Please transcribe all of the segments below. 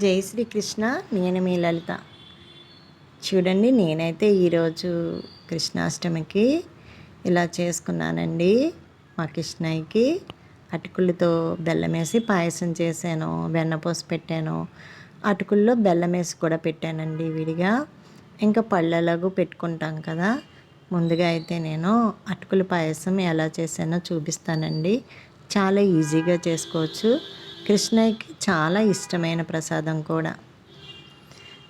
జై శ్రీకృష్ణ నేను మీ లలిత. చూడండి నేనైతే ఈరోజు కృష్ణాష్టమికి ఇలా చేసుకున్నానండి మా కృష్ణయ్యకి. అటుకులతో బెల్లం వేసి పాయసం చేశాను వెన్నపోసి పెట్టాను. అటుకుల్లో బెల్లం వేసి కూడా పెట్టానండి విడిగా. ఇంకా పళ్ళలాగూ పెట్టుకుంటాం కదా. ముందుగా అయితే నేను అటుకుల పాయసం ఎలా చేశానో చూపిస్తానండి. చాలా ఈజీగా చేసుకోవచ్చు. కృష్ణయ్యకి చాలా ఇష్టమైన ప్రసాదం కూడా.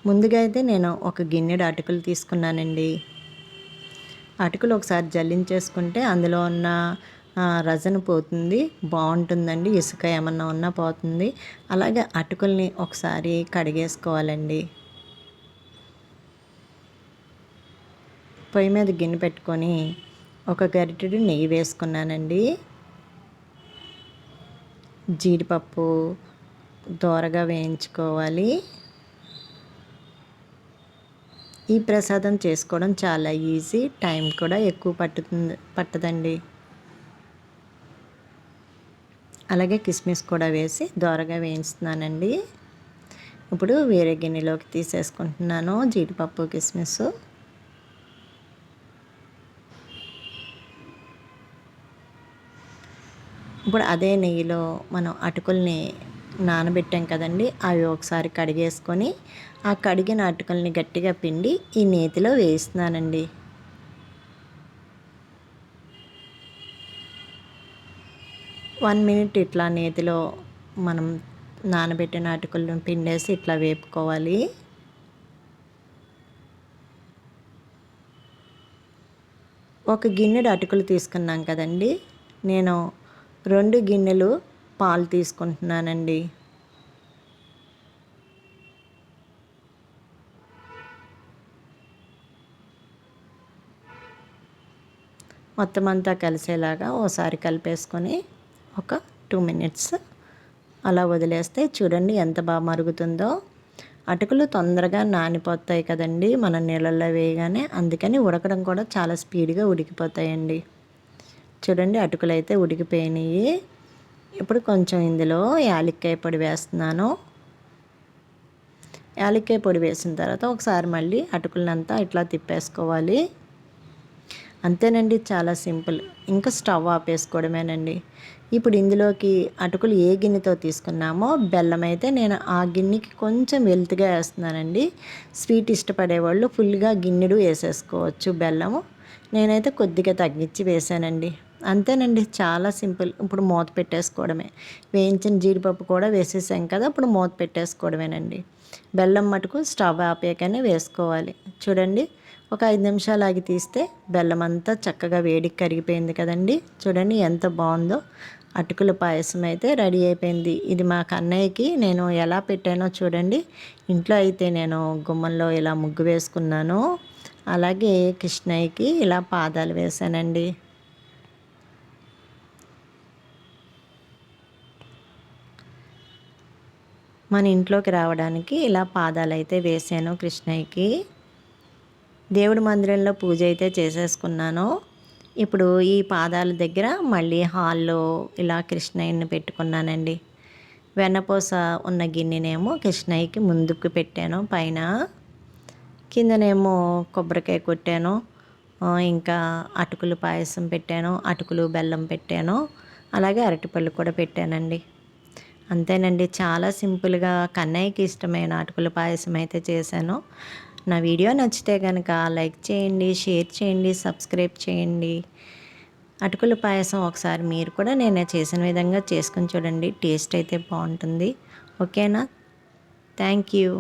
ముందుగా అయితే నేను ఒక గిన్నెడు అటుకులు తీసుకున్నానండి. అటుకులు ఒకసారి జల్లించేసుకుంటే అందులో ఉన్న రజన పోతుంది బాగుంటుందండి. ఇసుక ఏమన్నా ఉన్నా పోతుంది. అలాగే అటుకుల్ని ఒకసారి కడిగేసుకోవాలండి. పొయ్యి మీద గిన్నె పెట్టుకొని ఒక గరిటెడు నెయ్యి వేసుకున్నానండి. జీడిపప్పు దోరగా వేయించుకోవాలి. ఈ ప్రసాదం చేసుకోవడం చాలా ఈజీ. టైం కూడా ఎక్కువ పట్టుతుంది పట్టదండి. అలాగే కిస్మిస్ కూడా వేసి దోరగా వేయించుతున్నానండి. ఇప్పుడు వేరే గిన్నెలోకి తీసేసుకుంటున్నాను జీడిపప్పు కిస్మిస్. ఇప్పుడు అదే నెయ్యిలో మనం అటుకుల్ని నానబెట్టాం కదండి అవి ఒకసారి కడిగేసుకొని ఆ కడిగిన అటుకుల్ని గట్టిగా పిండి ఈ నేతిలో వేస్తున్నానండి వన్ మినిట్ ఇట్లా నేతిలో మనం నానబెట్టిన అటుకులను పిండేసి ఇట్లా వేపుకోవాలి. ఒక గిన్నెడు అటుకులు తీసుకున్నాం కదండి నేను రెండు గిన్నెలు పాలు తీసుకుంటున్నానండి. మొత్తం అంతా కలిసేలాగా ఓసారి కలిపేసుకొని ఒక టూ మినిట్స్ అలా వదిలేస్తే చూడండి ఎంత బాగా మరుగుతుందో. అటుకులు తొందరగా నానిపోతాయి కదండి మనం నీళ్ళల్లో వేయగానే. అందుకని ఉడకడం కూడా చాలా స్పీడ్గా ఉడికిపోతాయండి. చూడండి అటుకులు అయితే ఉడికిపోయినాయి. ఇప్పుడు కొంచెం ఇందులో యాలక్కాయ పొడి వేస్తున్నాను. యాలక్కాయ పొడి వేసిన తర్వాత ఒకసారి మళ్ళీ అటుకులనంతా ఇట్లా తిప్పేసుకోవాలి. అంతేనండి చాలా సింపుల్. ఇంకా స్టవ్ ఆపేసుకోవడమేనండి. ఇప్పుడు ఇందులోకి అటుకులు ఏ గిన్నెతో తీసుకున్నామో బెల్లం అయితే నేను ఆ గిన్నెకి కొంచెం వెల్త్గా వేస్తున్నానండి. స్వీట్ ఇష్టపడేవాళ్ళు ఫుల్గా గిన్నెడు వేసేసుకోవచ్చు బెల్లము. నేనైతే కొద్దిగా తగ్గించి వేసానండి. అంతేనండి. చాలా సింపుల్. ఇప్పుడు మూత పెట్టేసుకోవడమే. వేయించిన జీడిపప్పు కూడా వేసేసాం కదా ఇప్పుడు మూత పెట్టేసుకోవడమేనండి. బెల్లం మటుకు స్టవ్ ఆపేకనే వేసుకోవాలి. చూడండి ఒక ఐదు నిమిషాలు ఆగి తీస్తే బెల్లం అంతా చక్కగా వేడికి కరిగిపోయింది కదండి. చూడండి ఎంత బాగుందో. అటుకుల పాయసం అయితే రెడీ అయిపోయింది. ఇది మా కన్నయ్యకి నేను ఎలా పెట్టానో చూడండి. ఇంట్లో అయితే నేను గుమ్మంలో ఇలా ముగ్గు వేసుకున్నాను. అలాగే కృష్ణయ్యకి ఇలా పాదాలు వేశానండి. మన ఇంట్లోకి రావడానికి ఇలా పాదాలు అయితే వేసాను కృష్ణయ్యకి. దేవుడి మందిరంలో పూజ అయితే చేసేసుకున్నాను. ఇప్పుడు ఈ పాదాల దగ్గర మళ్ళీ హాల్లో ఇలా కృష్ణయ్యని పెట్టుకున్నానండి. వెన్నపూస ఉన్న గిన్నెనేమో కృష్ణయ్యకి ముందుకు పెట్టాను. పైన కిందనేమో కొబ్బరికాయ కొట్టాను. ఇంకా అటుకులు పాయసం పెట్టాను. అటుకులు బెల్లం పెట్టాను. అలాగే అరటిపళ్ళు కూడా పెట్టానండి. అంతేనండి. చాలా సింపుల్గా కన్నయ్యకి ఇష్టమైన అటుకుల పాయసం అయితే చేశాను. నా వీడియో నచ్చితే కనుక లైక్ చేయండి షేర్ చేయండి సబ్స్క్రైబ్ చేయండి. అటుకుల పాయసం ఒకసారి మీరు కూడా నేను చేసిన విధంగా చేసుకుని చూడండి. టేస్ట్ అయితే బాగుంటుంది. ఓకేనా? Thank you.